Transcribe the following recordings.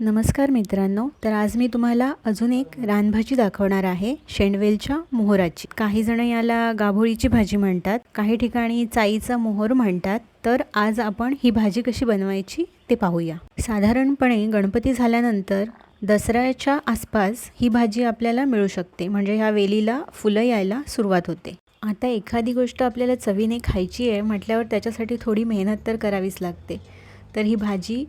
नमस्कार मित्रांनो तर आज मी तुम्हाला अजून एक रानभाजी दाखवणार आहे शेंडवेलच्या मोहराची. काही जण याला गाभोळीची भाजी म्हणतात काही ठिकाणी चाईचा मोहर म्हणतात तर आज आपण ही भाजी कशी बनवायची ते पाहूया. साधारणपणे गणपती झाल्यानंतर दसऱ्याच्या आसपास ही भाजी आपल्याला मिळू शकते म्हणजे ह्या वेलीला फुलं यायला सुरुवात होते. आता एखादी गोष्ट आपल्याला चवीने खायची आहे म्हटल्यावर त्याच्यासाठी थोडी मेहनत तर करावीच लागते. तर ही भाजी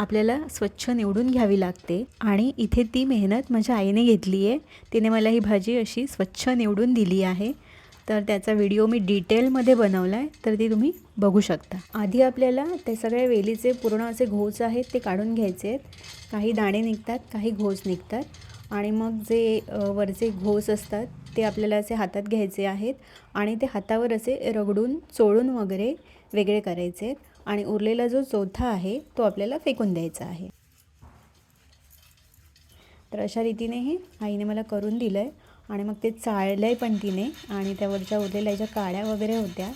आपल्याला स्वच्छ निवडून घ्यावी लागते आणि इथे ती मेहनत माझ्या आईने घेतली आहे. तिने मला ही भाजी अशी स्वच्छ निवडून दिली आहे. तर त्याचा व्हिडिओ मी डिटेलमध्ये बनवला आहे तर ती तुम्ही बघू शकता. आधी आपल्याला ते सगळे वेलीचे पूर्ण असे घोस आहेत ते काढून घ्यायचे आहेत. काही दाणे निघतात काही घोस निघतात. आणि मग जे वरचे घोस असतात ते आपल्याला असे हातात घ्यायचे आहेत आणि ते हातावर असे रगडून चोळून वगैरे वेगळे करायचे आहेत आणि उरलेला जो चौथा आहे तो आपल्याला फेकून द्यायचा आहे. तर अशा रीतीने हे आईने मला करून दिलं आहे आणि मग ते चाळलं आहे पण तिने आणि त्यावरच्या उरलेल्या ज्या काड्या वगैरे होत्या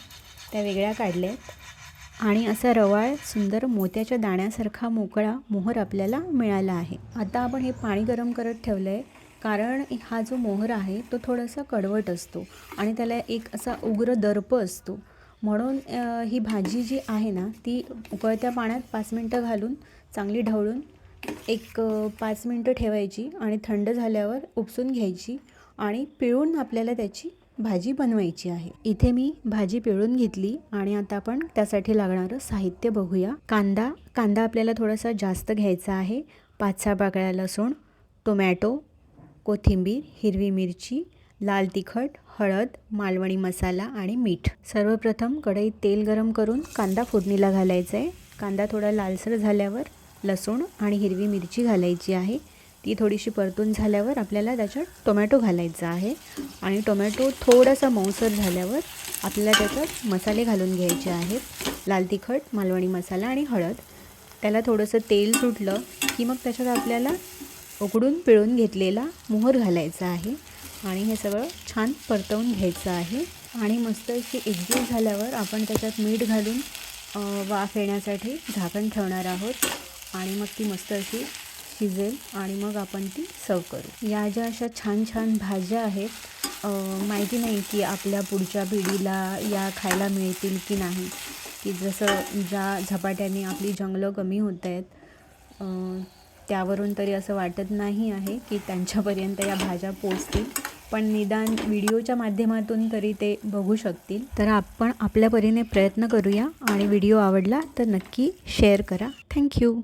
त्या वेगळ्या काढल्या आहेत आणि असा रवाळ सुंदर मोत्याच्या दाण्यासारखा मोकळा मोहर आपल्याला मिळाला आहे. आता आपण हे पाणी गरम करत ठेवलं आहे कारण हा जो मोहर आहे तो थोडासा कडवट असतो आणि त्याला एक असा उग्र दर्प असतो. म्हणून ही भाजी जी आहे ना ती उकळत्या पाण्यात पाच मिनटं घालून चांगली ढवळून एक पाच मिनटं ठेवायची आणि थंड झाल्यावर उपसून घ्यायची आणि पिळून आपल्याला त्याची भाजी बनवायची आहे. इथे मी भाजी पिळून घेतली आणि आता आपण त्यासाठी लागणारं साहित्य बघूया. कांदा कांदा आपल्याला थोडासा जास्त घ्यायचा आहे. पाच सहा बाकळ्या लसूण टोमॅटो कोथिंबीर हिरवी मिरची लाल तिखट हळद मालवणी मसाला आणि मीठ. सर्वप्रथम कढईत तेल गरम करून कांदा फोडणीला घालायचा आहे. कांदा थोडा लालसर झाल्यावर लसूण आणि हिरवी मिरची घालायची आहे. ती थोडीशी परतून झाल्यावर आपल्याला त्याच्यात टोमॅटो घालायचा आहे. आणि टोमॅटो थोडासा मऊसर झाल्यावर आपल्याला त्याच्यात मसाले घालून घ्यायचे आहेत. लाल तिखट मालवणी मसाला आणि हळद. त्याला थोडंसं तेल सुटलं की मग त्याच्यात आपल्याला उकडून पिळून घेतलेला मोहर घालायचा आहे. आणि हे सगळं छान परतवून घ्यायचं आहे. आणि मस्त अशी एकजीव झाल्यावर आपण त्याच्यात मीठ घालून वाफ येण्यासाठी झाकण ठेवणार आहोत. आणि मग ती मस्त अशी शिजेल आणि मग आपण ती सर्व करू. या ज्या अशा छान छान भाज्या आहेत माहिती नाही की आपल्या पुढच्या पिढीला या खायला मिळतील की नाही. की जसं ज्या झपाट्याने आपली जंगलं कमी होत आहेत त्यावरून तरी असं वाटत नाही आहे की त्यांच्यापर्यंत या भाज्या पोचतील. पण निदान व्हिडिओच्या माध्यमातून तरी ते बघू शकतील. तर आपण आपल्या परीने प्रयत्न करूया आणि व्हिडिओ आवडला तर नक्की शेअर करा. थँक्यू